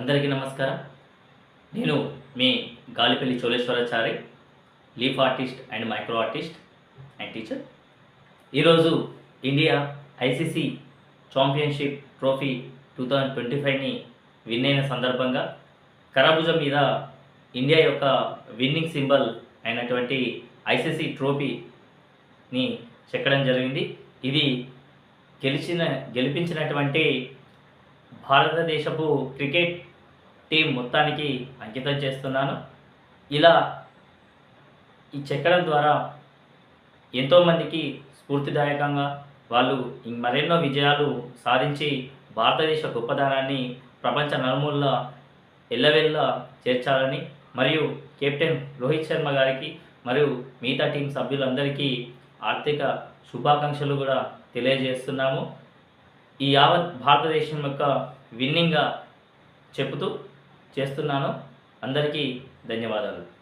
అందరికీ నమస్కారం. నేను మీ Galipalli Choleshwarachari leaf artist and micro artist and teacher. ఈరోజు India ICC championship trophy two thousand twenty ఫైవ్ని win అయిన సందర్భంగా కరాభుజం మీద ఇండియా యొక్క విన్నింగ్ సింబల్ అయినటువంటి ఐసీసీ ట్రోఫీని చెక్కడం జరిగింది. ఇది గెలిచిన గెలిపించినటువంటి భారతదేశపు క్రికెట్ టీం మొత్తానికి అంకితం చేస్తున్నాను. ఇలా ఈ చెక్కడం ద్వారా ఎంతోమందికి స్ఫూర్తిదాయకంగా వాళ్ళు మరెన్నో విజయాలు సాధించి భారతదేశ గొప్పదనాన్ని ప్రపంచ నలుమూల ఎల్లవెల్ల చేర్చాలని మరియు కెప్టెన్ రోహిత్ శర్మ గారికి మరియు మిగతా టీం సభ్యులందరికీ ఆర్థిక శుభాకాంక్షలు కూడా తెలియజేస్తున్నాము. ఈ యావత్ భారతదేశం యొక్క విన్నింగ్గా చెబుతూ చేస్తున్నాను. అందరికీ ధన్యవాదాలు.